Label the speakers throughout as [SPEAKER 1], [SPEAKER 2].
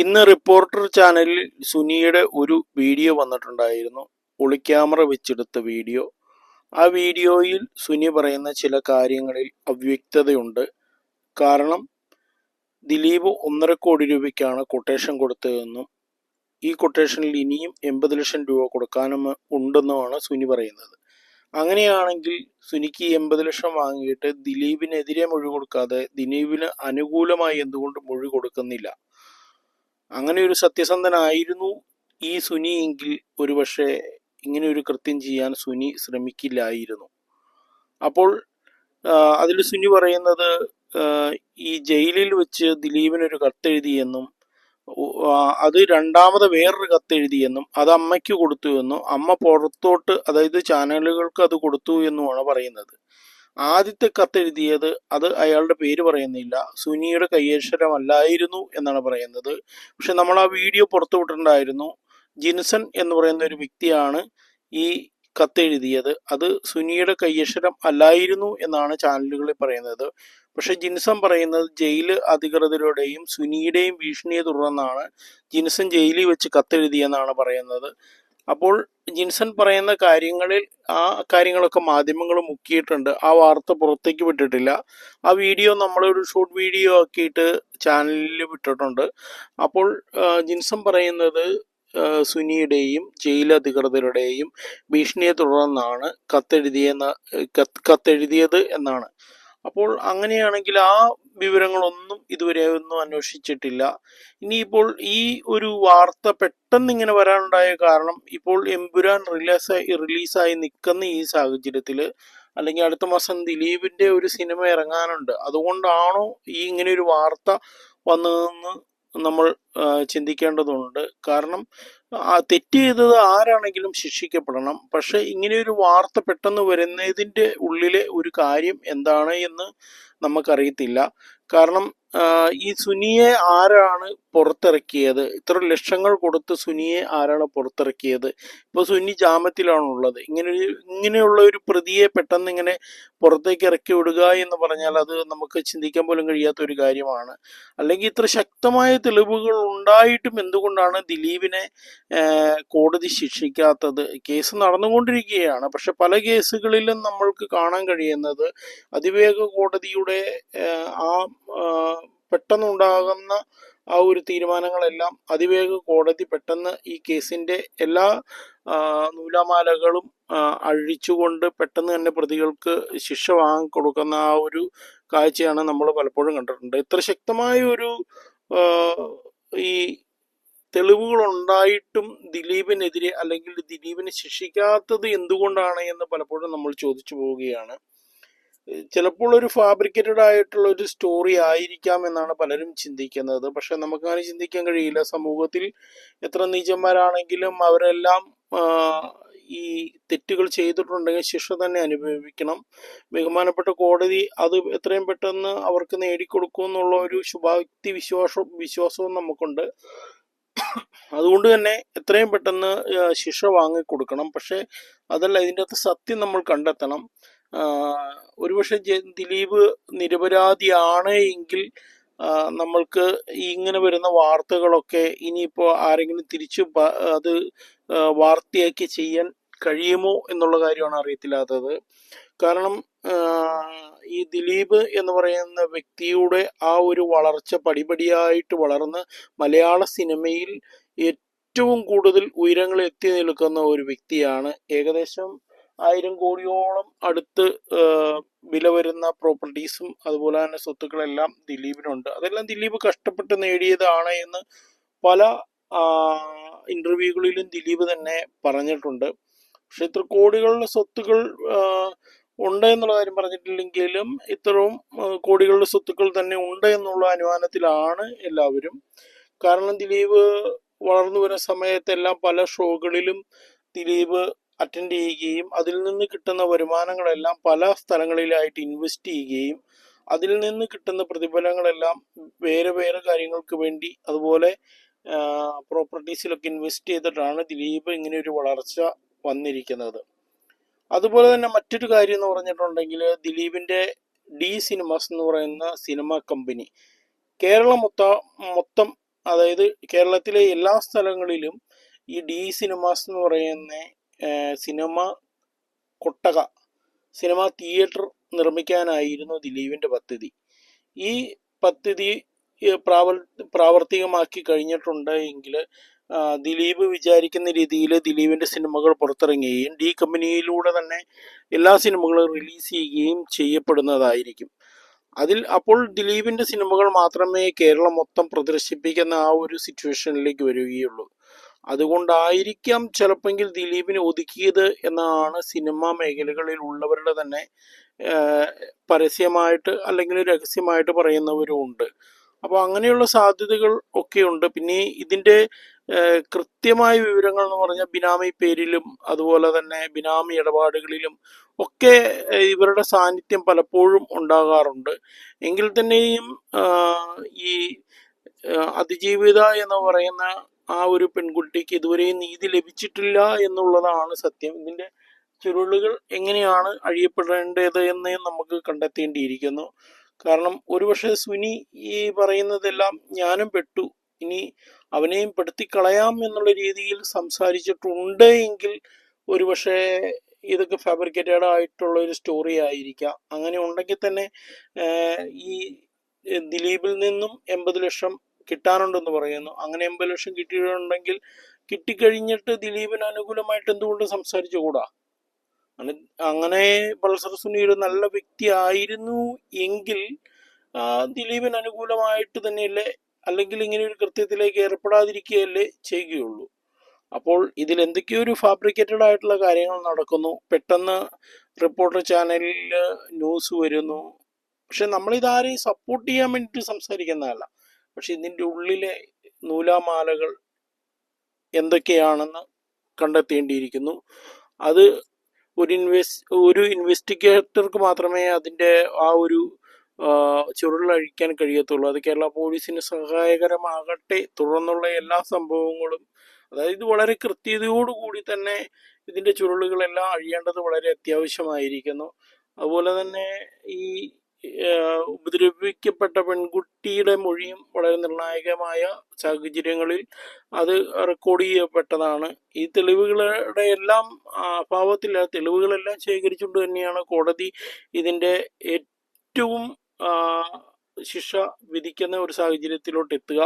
[SPEAKER 1] ഇന്ന് റിപ്പോർട്ടർ ചാനലിൽ സുനിയുടെ ഒരു വീഡിയോ വന്നിട്ടുണ്ടായിരുന്നു. ഒളിക്യാമറ വെച്ചെടുത്ത വീഡിയോ. ആ വീഡിയോയിൽ സുനി പറയുന്ന ചില കാര്യങ്ങളിൽ അവ്യക്തതയുണ്ട്. കാരണം ദിലീപ് ഒന്നര കോടി രൂപയ്ക്കാണ് കൊട്ടേഷൻ കൊടുത്തതെന്നും ഈ കൊട്ടേഷനിൽ ഇനിയും എൺപത് ലക്ഷം രൂപ കൊടുക്കാനും ഉണ്ടെന്നുമാണ് സുനി പറയുന്നത്. അങ്ങനെയാണെങ്കിൽ സുനിക്ക് എൺപത് ലക്ഷം വാങ്ങിയിട്ട് ദിലീപിനെതിരെ മൊഴി കൊടുക്കാതെ ദിലീപിന് അനുകൂലമായി എന്തുകൊണ്ട് മൊഴി കൊടുക്കുന്നില്ല? അങ്ങനെ ഒരു സത്യസന്ധനായിരുന്നു ഈ സുനി എങ്കിൽ ഒരുപക്ഷെ ഇങ്ങനെ ഒരു കൃത്യം ചെയ്യാൻ സുനി ശ്രമിക്കില്ലായിരുന്നു. അപ്പോൾ അതിൽ സുനി പറയുന്നത് ഈ ജയിലിൽ വെച്ച് ദിലീപിനൊരു കത്തെഴുതിയെന്നും അത് രണ്ടാമത് വേറൊരു കത്തെഴുതിയെന്നും അത് അമ്മയ്ക്ക് കൊടുത്തു എന്നും അമ്മ പുറത്തോട്ട് അതായത് ചാനലുകൾക്ക് അത് കൊടുത്തു എന്നുമാണ് പറയുന്നത്. ആദ്യത്തെ കത്തെഴുതിയത് അത് അയാളുടെ പേര് പറയുന്നില്ല. സുനിയുടെ കയ്യക്ഷരമല്ലായിരുന്നു എന്നാണ് പറയുന്നത്. പക്ഷെ നമ്മൾ ആ വീഡിയോ പുറത്തു വിട്ടിട്ടുണ്ടായിരുന്നു. ജിൻസൺ എന്ന് പറയുന്ന ഒരു വ്യക്തിയാണ് ഈ കത്തെഴുതിയത് അത് സുനിയുടെ കയ്യക്ഷരം അല്ലായിരുന്നു എന്നാണ് ചാനലുകളിൽ പറയുന്നത്. പക്ഷെ ജിൻസൺ പറയുന്നത് ജയിൽ അധികൃതരുടെയും സുനിയുടെയും ഭീഷണിയെ തുടർന്നാണ് ജിൻസൺ ജയിലിൽ വെച്ച് കത്തെഴുതിയെന്നാണ് പറയുന്നത്. അപ്പോൾ ജിൻസൺ പറയുന്ന കാര്യങ്ങളിൽ ആ കാര്യങ്ങളൊക്കെ മാധ്യമങ്ങൾ മുക്കിയിട്ടുണ്ട്. ആ വാർത്ത പുറത്തേക്ക് വിട്ടിട്ടില്ല. ആ വീഡിയോ നമ്മളൊരു ഷോർട്ട് വീഡിയോ ആക്കിയിട്ട് ചാനലിൽ വിട്ടിട്ടുണ്ട്. അപ്പോൾ ജിൻസൺ പറയുന്നത് സുനിയുടെയും ജയിലധികൃതരുടെയും ഭീഷണിയെ തുടർന്നാണ് കത്തെഴുതിയെന്ന കത്ത് കത്തെഴുതിയത് എന്നാണ്. അപ്പോൾ അങ്ങനെയാണെങ്കിൽ ആ വിവരങ്ങളൊന്നും ഇതുവരെ ഒന്നും അന്വേഷിച്ചിട്ടില്ല. ഇനിയിപ്പോൾ ഈ ഒരു വാർത്ത പെട്ടെന്ന് ഇങ്ങനെ വരാനുണ്ടായ കാരണം ഇപ്പോൾ എമ്പുരാൻ റിലീസായി റിലീസായി നിൽക്കുന്ന ഈ സാഹചര്യത്തിൽ അല്ലെങ്കിൽ അടുത്ത മാസം ദിലീപിന്റെ ഒരു സിനിമ ഇറങ്ങാനുണ്ട്. അതുകൊണ്ടാണോ ഈ ഇങ്ങനെ ഒരു വാർത്ത വന്നതെന്ന് നമ്മൾ ചിന്തിക്കേണ്ടതുണ്ട്. കാരണം തെറ്റ് ചെയ്തത് ആരാണെങ്കിലും ശിക്ഷിക്കപ്പെടണം. പക്ഷെ ഇങ്ങനെയൊരു വാർത്ത പെട്ടെന്ന് വരുന്നതിന്റെ ഉള്ളിലെ ഒരു കാര്യം എന്താണ് എന്ന് നമുക്കറിയത്തില്ല. കാരണം ഈ സുനിയെ ആരാണ് പുറത്തിറക്കിയത്? ഇത്ര ലക്ഷങ്ങൾ കൊടുത്ത് സുനിയെ ആരാണ് പുറത്തിറക്കിയത്? ഇപ്പോൾ സുനി ജാമ്യത്തിലാണുള്ളത്. ഇങ്ങനെ ഇങ്ങനെയുള്ള ഒരു പ്രതിയെ പെട്ടെന്ന് ഇങ്ങനെ പുറത്തേക്ക് ഇറക്കി വിടുക എന്ന് പറഞ്ഞാൽ അത് നമുക്ക് ചിന്തിക്കാൻ പോലും കഴിയാത്ത ഒരു കാര്യമാണ്. അല്ലെങ്കിൽ ഇത്ര ശക്തമായ തെളിവുകൾ ഉണ്ടായിട്ടും എന്തുകൊണ്ടാണ് ദിലീപിനെ കോടതി ശിക്ഷിക്കാത്തത്? കേസ് നടന്നുകൊണ്ടിരിക്കുകയാണ്. പക്ഷെ പല കേസുകളിലും നമ്മൾക്ക് കാണാൻ കഴിയുന്നത് അതിവേഗ കോടതിയുടെ ആ, പെട്ടെന്നുണ്ടാകുന്ന ആ ഒരു തീരുമാനങ്ങളെല്ലാം അതിവേഗ കോടതി പെട്ടെന്ന് ഈ കേസിന്റെ എല്ലാ നൂലാമാലകളും അഴിച്ചുകൊണ്ട് പെട്ടെന്ന് തന്നെ പ്രതികൾക്ക് ശിക്ഷ വാങ്ങിക്കൊടുക്കുന്ന ആ ഒരു കാഴ്ചയാണ് നമ്മൾ പലപ്പോഴും കണ്ടിട്ടുണ്ട്. ഇത്ര ശക്തമായ ഒരു ഈ തെളിവുകൾ ഉണ്ടായിട്ടും ദിലീപിനെതിരെ അല്ലെങ്കിൽ ദിലീപിനെ ശിക്ഷിക്കാത്തത് എന്തുകൊണ്ടാണ് എന്ന് പലപ്പോഴും നമ്മൾ ചോദിച്ചു പോവുകയാണ്. ചിലപ്പോൾ ഒരു ഫാബ്രിക്കേറ്റഡ് ആയിട്ടുള്ള ഒരു സ്റ്റോറി ആയിരിക്കാം എന്നാണ് പലരും ചിന്തിക്കുന്നത്. പക്ഷെ നമുക്കങ്ങനെ ചിന്തിക്കാൻ കഴിയില്ല. സമൂഹത്തിൽ എത്ര നീചന്മാരാണെങ്കിലും അവരെല്ലാം ഈ തെറ്റുകൾ ചെയ്തിട്ടുണ്ടെങ്കിൽ ശിക്ഷ തന്നെ അനുഭവിക്കണം. ബഹുമാനപ്പെട്ട കോടതി അത് എത്രയും പെട്ടെന്ന് അവർക്ക് നേടിക്കൊടുക്കും എന്നുള്ള ഒരു ശുഭാപ്തി വിശ്വാസം വിശ്വാസവും നമുക്കുണ്ട്. അതുകൊണ്ട് തന്നെ എത്രയും പെട്ടെന്ന് ശിക്ഷ വാങ്ങിക്കൊടുക്കണം. പക്ഷെ അതല്ല ഇതിന്റെ അകത്ത് സത്യം നമ്മൾ കണ്ടെത്തണം. ഒരുപക്ഷെ ദിലീപ് നിരപരാധിയാണ് എങ്കിൽ നമ്മൾക്ക് ഇങ്ങനെ വരുന്ന വാർത്തകളൊക്കെ ഇനിയിപ്പോൾ ആരെങ്കിലും തിരിച്ചു അത് വാർത്തയാക്കി ചെയ്യാൻ കഴിയുമോ എന്നുള്ള കാര്യമാണ് അറിയത്തില്ലാത്തത്. കാരണം ഈ ദിലീപ് എന്ന് പറയുന്ന വ്യക്തിയുടെ ആ ഒരു വളർച്ച പടിപടിയായിട്ട് വളർന്ന് മലയാള സിനിമയിൽ ഏറ്റവും കൂടുതൽ ഉയരങ്ങൾ എത്തി നിൽക്കുന്ന ഒരു വ്യക്തിയാണ് ഏകദേശം ആയിരം കോടിയോളം അടുത്ത് വില വരുന്ന പ്രോപ്പർട്ടീസും അതുപോലെ തന്നെ സ്വത്തുക്കളെല്ലാം ദിലീപിനുണ്ട്. അതെല്ലാം ദിലീപ് കഷ്ടപ്പെട്ട് നേടിയതാണ് എന്ന് പല ഇന്റർവ്യൂകളിലും ദിലീപ് തന്നെ പറഞ്ഞിട്ടുണ്ട്. പക്ഷെ ഇത്ര കോടികളുടെ സ്വത്തുക്കൾ ഉണ്ട് എന്നുള്ള കാര്യം പറഞ്ഞിട്ടില്ലെങ്കിലും ഇത്രയും കോടികളുടെ സ്വത്തുക്കൾ തന്നെ ഉണ്ട് എന്നുള്ള അനുമാനത്തിലാണ് എല്ലാവരും. കാരണം ദിലീപ് വളർന്നു വരുന്ന സമയത്തെല്ലാം പല ഷോകളിലും ദിലീപ് അറ്റൻഡ് ചെയ്യുകയും അതിൽ നിന്ന് കിട്ടുന്ന വരുമാനങ്ങളെല്ലാം പല സ്ഥലങ്ങളിലായിട്ട് ഇൻവെസ്റ്റ് ചെയ്യുകയും അതിൽ നിന്ന് കിട്ടുന്ന പ്രതിഫലങ്ങളെല്ലാം വേറെ വേറെ കാര്യങ്ങൾക്ക് വേണ്ടി അതുപോലെ പ്രോപ്പർട്ടീസിലൊക്കെ ഇൻവെസ്റ്റ് ചെയ്തിട്ടാണ് ദിലീപ് ഇങ്ങനെ ഒരു വളർച്ച വന്നിരിക്കുന്നത്. അതുപോലെ തന്നെ മറ്റൊരു കാര്യം എന്ന് പറഞ്ഞിട്ടുണ്ടെങ്കിൽ ദിലീപിന്റെ ഡി സിനിമാസ് എന്ന് പറയുന്ന സിനിമ കമ്പനി. കേരളം മൊത്ത മൊത്തം അതായത് കേരളത്തിലെ എല്ലാ സ്ഥലങ്ങളിലും ഈ ഡി സിനിമാസ് എന്ന് പറയുന്ന സിനിമ കൊട്ടക സിനിമ തിയേറ്റർ നിർമ്മിക്കാനായിരുന്നു ദിലീപിന്റെ പദ്ധതി. ഈ പദ്ധതി പ്രാവർ പ്രാവർത്തികമാക്കി കഴിഞ്ഞിട്ടുണ്ട് എങ്കിൽ ദിലീപ് വിചാരിക്കുന്ന രീതിയിൽ ദിലീപിന്റെ സിനിമകൾ പുറത്തിറങ്ങുകയും ഡി കമ്പനിയിലൂടെ തന്നെ എല്ലാ സിനിമകളും റിലീസ് ചെയ്യുകയും ചെയ്യപ്പെടുന്നതായിരിക്കും. അതിൽ അപ്പോൾ ദിലീപിന്റെ സിനിമകൾ മാത്രമേ കേരളം മൊത്തം പ്രദർശിപ്പിക്കുന്ന ആ ഒരു സിറ്റുവേഷനിലേക്ക് വരികയുള്ളൂ. അതുകൊണ്ടായിരിക്കാം ചിലപ്പെങ്കിൽ ദിലീപിനെ ഒതുക്കിയത് എന്നാണ് സിനിമാ മേഖലകളിൽ ഉള്ളവരുടെ തന്നെ പരസ്യമായിട്ട് അല്ലെങ്കിൽ രഹസ്യമായിട്ട് പറയുന്നവരും ഉണ്ട്. അപ്പോൾ അങ്ങനെയുള്ള സാധ്യതകൾ ഒക്കെ ഉണ്ട് പിന്നെ ഇതിന്റെ ഏഹ്, കൃത്യമായ വിവരങ്ങൾ എന്ന് പറഞ്ഞാൽ ബിനാമി പേരിലും അതുപോലെ തന്നെ ബിനാമി ഇടപാടുകളിലും ഒക്കെ ഇവരുടെ സാന്നിധ്യം പലപ്പോഴും ഉണ്ടാകാറുണ്ട്. എങ്കിൽ തന്നെയും ഈ അതിജീവിത എന്ന് പറയുന്ന ആ ഒരു പെൺകുട്ടിക്ക് ഇതുവരെയും നീതി ലഭിച്ചിട്ടില്ല എന്നുള്ളതാണ് സത്യം. ഇതിന്റെ ചുരുളുകൾ എങ്ങനെയാണ് അഴിയപ്പെടേണ്ടത് എന്ന് നമുക്ക് കണ്ടെത്തേണ്ടിയിരിക്കുന്നു. കാരണം ഒരുപക്ഷെ സുനി ഈ പറയുന്നതെല്ലാം ഞാനും പെട്ടു. ഇനി അവനെയും പെടുത്തിക്കളയാം എന്നുള്ള രീതിയിൽ സംസാരിച്ചിട്ടുണ്ട് എങ്കിൽ ഒരുപക്ഷെ ഇതൊക്കെ ഫാബ്രിക്കേറ്റഡ് ആയിട്ടുള്ള ഒരു സ്റ്റോറി ആയിരിക്കാം. അങ്ങനെ ഉണ്ടെങ്കിൽ തന്നെ ഈ ദിലീപിൽ നിന്നും എൺപത് ലക്ഷം കിട്ടാനുണ്ടെന്ന് പറയുന്നു. അങ്ങനെ എൺപത് ലക്ഷം കിട്ടിയിട്ടുണ്ടെങ്കിൽ കിട്ടിക്കഴിഞ്ഞിട്ട് ദിലീപിന് അനുകൂലമായിട്ട് എന്തുകൊണ്ട് സംസാരിച്ചുകൂടാ കൂടാ? അങ്ങനെ പൾസർ സുനി ഒരു നല്ല വ്യക്തി ആയിരുന്നു എങ്കിൽ ദിലീപിന് അനുകൂലമായിട്ട് തന്നെയല്ലേ അല്ലെങ്കിൽ ഇങ്ങനെ ഒരു കൃത്യത്തിലേക്ക് ഏർപ്പെടാതിരിക്കുകയല്ലേ ചെയ്യുകയുള്ളൂ. അപ്പോൾ ഇതിൽ എന്തൊക്കെയോ ഒരു ഫാബ്രിക്കേറ്റഡ് ആയിട്ടുള്ള കാര്യങ്ങൾ നടക്കുന്നു. പെട്ടെന്ന് റിപ്പോർട്ടർ ചാനലിൽ ന്യൂസ് വരുന്നു. പക്ഷെ നമ്മളിതാരെയും സപ്പോർട്ട് ചെയ്യാൻ വേണ്ടിയിട്ട് സംസാരിക്കുന്നതല്ല. പക്ഷെ ഇതിന്റെ ഉള്ളിലെ നൂലാമാലകൾ എന്തൊക്കെയാണെന്ന് കണ്ടെത്തേണ്ടിയിരിക്കുന്നു. അത് ഒരു ഇൻവെസ് ഒരു ഇൻവെസ്റ്റിഗേറ്റർക്ക് മാത്രമേ അതിന്റെ ആ ഒരു ചുരുളഴിക്കാൻ കഴിയത്തുള്ളൂ. അത് കേരള പോലീസിന് സഹായകരമാകട്ടെ. തുടർന്നുള്ള എല്ലാ സംഭവങ്ങളും അതായത് ഇത് വളരെ കൃത്യതയോടുകൂടി തന്നെ ഇതിന്റെ ചുരുളുകളെല്ലാം അഴിയേണ്ടത് വളരെ അത്യാവശ്യമായിരിക്കുന്നു. അതുപോലെ തന്നെ ഈ ഉപദ്രവിക്കപ്പെട്ട പെൺകുട്ടിയുടെ മൊഴിയും വളരെ നിർണായകമായ സാഹചര്യങ്ങളിൽ അത് റെക്കോർഡ് ചെയ്യപ്പെട്ടതാണ്. ഈ തെളിവുകളുടെ എല്ലാം അഭാവത്തിൽ തെളിവുകളെല്ലാം ശേഖരിച്ചുകൊണ്ട് തന്നെയാണ് കോടതി ഇതിന്റെ ഏറ്റവും ശിക്ഷ വിധിക്കുന്ന ഒരു സാഹചര്യത്തിലോട്ട് എത്തുക.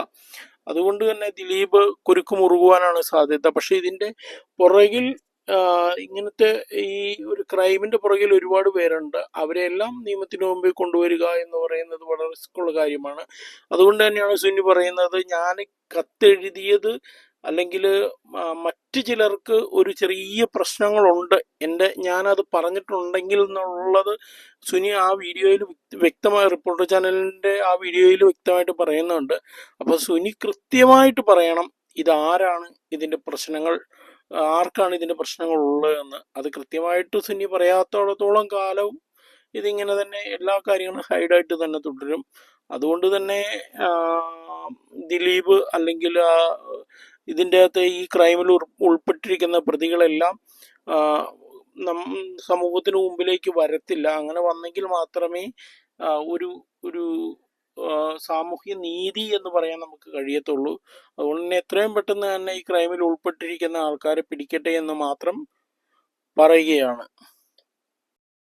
[SPEAKER 1] അതുകൊണ്ട് തന്നെ ദിലീപ് കുരുക്ക് മുറുകുവാനാണ് സാധ്യത. പക്ഷെ ഇതിന്റെ പുറകിൽ ഇങ്ങനത്തെ ഈ ഒരു ക്രൈമിന്റെ പുറകിൽ ഒരുപാട് പേരുണ്ട്. അവരെല്ലാം നിയമത്തിന് മുമ്പിൽ കൊണ്ടുവരിക എന്ന് പറയുന്നത് വളരെ റിസ്ക്കുള്ള കാര്യമാണ്. അതുകൊണ്ട് തന്നെയാണ് സുനി പറയുന്നത് ഞാൻ കത്തെഴുതിയത് അല്ലെങ്കിൽ മറ്റു ചിലർക്ക് ഒരു ചെറിയ പ്രശ്നങ്ങളുണ്ട്. എന്റെ ഞാനത് പറഞ്ഞിട്ടുണ്ടെങ്കിൽ എന്നുള്ളത് സുനി ആ വീഡിയോയിൽ വ്യക്തമായി റിപ്പോർട്ടർ ചാനലിന്റെ ആ വീഡിയോയിൽ വ്യക്തമായിട്ട് പറയുന്നുണ്ട്. അപ്പോൾ സുനി കൃത്യമായിട്ട് പറയണം ഇതാരാണ് ഇതിന്റെ പ്രശ്നങ്ങൾ ആർക്കാണ് ഇതിന്റെ പ്രശ്നങ്ങളുള്ളത് എന്ന്. അത് കൃത്യമായിട്ട് സുനി പറയാത്തോളത്തോളം കാലവും ഇതിങ്ങനെ തന്നെ എല്ലാ കാര്യങ്ങളും ഹൈഡായിട്ട് തന്നെ തുടരും. അതുകൊണ്ട് തന്നെ ദിലീപ് അല്ലെങ്കിൽ ഇതിന്റെ അകത്ത് ഈ ക്രൈമിൽ ഉൾ- ഉൾപ്പെട്ടിരിക്കുന്ന പ്രതികളെല്ലാം നം സമൂഹത്തിന് മുമ്പിലേക്ക് വരത്തില്ല. അങ്ങനെ വന്നെങ്കിൽ മാത്രമേ ഒരു ഒരു ആ, സാമൂഹ്യ നീതി എന്ന് പറയാൻ നമുക്ക് കഴിയത്തുള്ളൂ. അതുകൊണ്ട് തന്നെ എത്രയും പെട്ടെന്ന് തന്നെ ഈ ക്രൈമിൽ ഉൾപ്പെട്ടിരിക്കുന്ന ആൾക്കാരെ പിടിക്കട്ടെ എന്ന് മാത്രം പറയുകയാണ്.